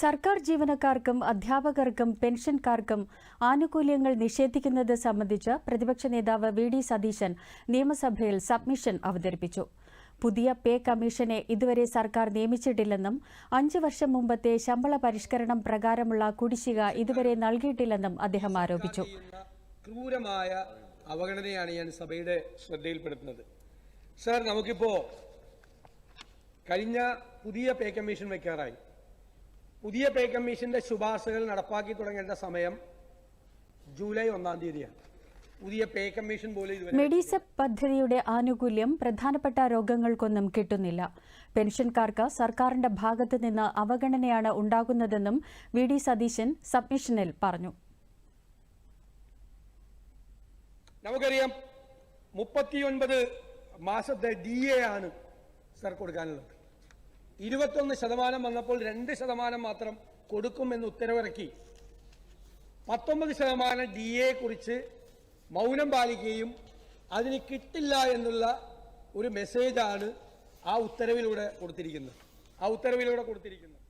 സർക്കാർ ജീവനക്കാർക്കും അധ്യാപകർക്കും പെൻഷൻകാർക്കും ആനുകൂല്യങ്ങൾ നിഷേധിക്കുന്നത് സംബന്ധിച്ച് പ്രതിപക്ഷ നേതാവ് വി ഡി സതീശൻ നിയമസഭയിൽ സബ്മിഷൻ അവതരിപ്പിച്ചു. പുതിയ പേ കമ്മീഷനെ ഇതുവരെ സർക്കാർ നിയമിച്ചിട്ടില്ലെന്നും അഞ്ചു വർഷം മുമ്പത്തെ ശമ്പള പരിഷ്കരണം പ്രകാരമുള്ള കുടിശ്ശിക ഇതുവരെ നൽകിയിട്ടില്ലെന്നും അദ്ദേഹം ആരോപിച്ചു. ക്രൂരമായ അവഗണനയാണ് ഞാൻ സഭയുടെ ശ്രദ്ധയിൽപ്പെടുത്തുന്നത്. സർ നമുക്കിപ്പോ കഴിഞ്ഞ പുതിയ പേ കമ്മീഷൻ വെക്കാറായി പുതിയ പേ കമ്മീഷന്റെ ശുപാർശകൾ നടപ്പാക്കി തുടങ്ങേണ്ട സമയം ജൂലൈ ഒന്നാം തീയതിയാണ്. പുതിയ പേ കമ്മീഷൻ പോലെ മെഡിസെപ് പദ്ധതിയുടെ ആനുകൂല്യം പ്രധാനപ്പെട്ട രോഗങ്ങൾക്കൊന്നും കിട്ടുന്നില്ല. പെൻഷൻകാർക്ക് സർക്കാരിന്റെ ഭാഗത്തു നിന്ന് അവഗണനയാണ് ഉണ്ടാകുന്നതെന്നും വി ഡി സതീശൻ സബ്മിഷനിൽ പറഞ്ഞു. നമുക്കറിയാം മുപ്പത്തിയൊൻപത് മാസത്തെ ഡി എ ആണ് സർ കൊടുക്കാനുള്ളത്. ഇരുപത്തൊന്ന് ശതമാനം വന്നപ്പോൾ രണ്ട് ശതമാനം മാത്രം കൊടുക്കുമെന്ന് ഉത്തരവിറക്കി. പത്തൊമ്പത് ശതമാനം ഡി കുറിച്ച് മൗനം പാലിക്കുകയും അതിന് കിട്ടില്ല എന്നുള്ള ഒരു മെസ്സേജാണ് ആ ഉത്തരവിലൂടെ കൊടുത്തിരിക്കുന്നത്. ആ ഉത്തരവിലൂടെ കൊടുത്തിരിക്കുന്നത്.